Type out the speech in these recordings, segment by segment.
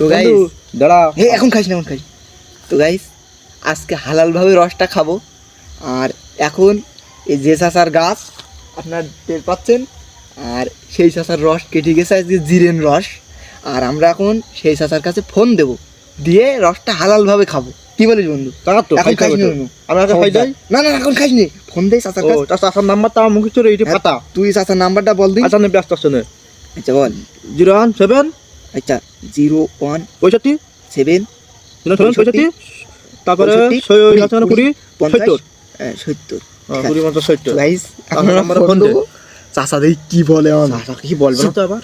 তো গাইস দাঁড়া। হে এখন খাইস না এখন খাইস। তো গাইস আজকে হালালভাবে রসটা খাব। আর এখন এই যে চাষার গাছ আপনার টের পাচ্ছেন আর সেই চাষার রস কেটে গেছে আজকে জিরেন রস। আর আমরা এখন সেই চাষার কাছে ফোন দেব দিয়ে রসটা হালালভাবে খাব। কি বলিস বন্ধু? তারা তো এখন খাইস নি আমরা একটা খাই যাই। না এখন খাইস নি। ফোন দে চাচার কাছে। তার চাষার নাম্বার তো আমার মুখে চলে এইটি পাতা। তুই চাচার নাম্বারটা বল দিন আচ্ছা ব্যস্ত আছে নে আচ্ছা বল। জিরো ওয়ান সেভেন আচ্ছা জিরো ওয়ান পঁয়ষট্টি। সেভেন পঁয়ষট্টি তারপরে কুড়ি, সত্তর। হ্যাঁ, সত্তর। কুড়ি পঞ্চাশ সত্তর। গাইস চাচার এখন নাম্বারে আমরা ফোন ফোন দেবো। চাচা দেখি কি বলে চাষা কি বলবে না? তো আবার।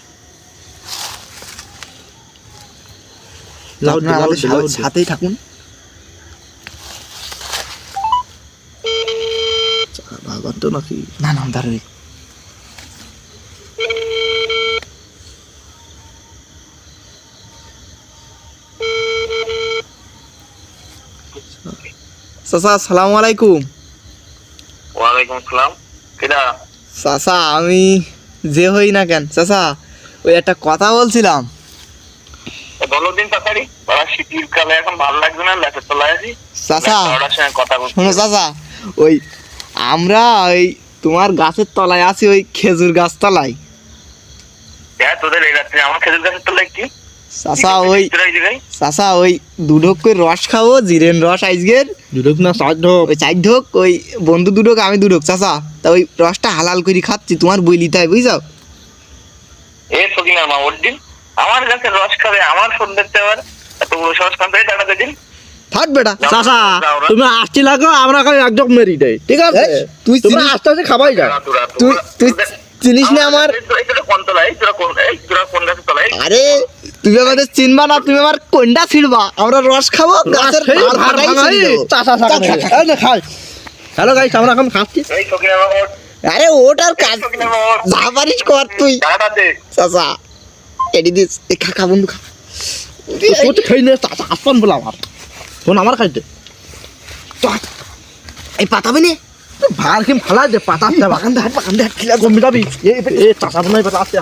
সাথেই থাকুন। নাকি? না না দাঁড়াবে চাচা আসসালামু আলাইকুম। ওয়ালাইকুম আসসালাম। চাচা আমি যে হই না কেন চাচা ওই একটা কথা বলছিলাম। বলো দিন তাড়াতাড়ি বড় শীতের কালে এখন ভালো লাগবে না? লেখে চাচা কথা শোনো চাচা ওই আমরা ওই তোমার গাছের তলায় আছি ওই খেজুর গাছ তলায়। হ্যাঁ তোদের এই রাত্রে আমার খেজুর গাছের তোলায় কি? চাচা ওই চাচা ওই দুঢোক করে রস খাব জিরেন রস না সাহায্য ওই চার ঢোক ওই বন্ধু দুঢোক আমি দুঢোক চাচা। তা ওই রসটা হালাল করে খাচ্ছি তোমার বই লিতে হয় বুঝছ? এ সকিনা মা ওর দিন আমার গাছের রস খাবে আমার ফোন দেখতে আবার। এত বড় সাহস কান টাকা দিন। থাক বেটা। চাষা তুমি আসতে লাগো আমরা খালি একদম মেরি দেয় ঠিক আছে? তুই তোমরা আস্তে আস্তে খাবাই যা। তুই তুই চিনিস না আমার আরে তুমি আমাদের চিনবা না তুমি আমার কোনটা ছিড়বা আমরা রস খাব গাছের ছিঁড়ে হ্যালো গাইস আমরা এখন খাচ্ছি। আরে ওটার কাজ। যা পারিস কর তুই। দে। চাচা এডি দিস। খা খা বন্ধু খা। তুই তো খেয়ে নে চাষা আসপান বলে আমার। ফোন আমার খাইতে। এই পাতাবে নে। ভার খেম ফালাই দে পাতা বাগান দেখ বাগান দেখ কমি যাবি এ চাষা বনাই পাতা আসতে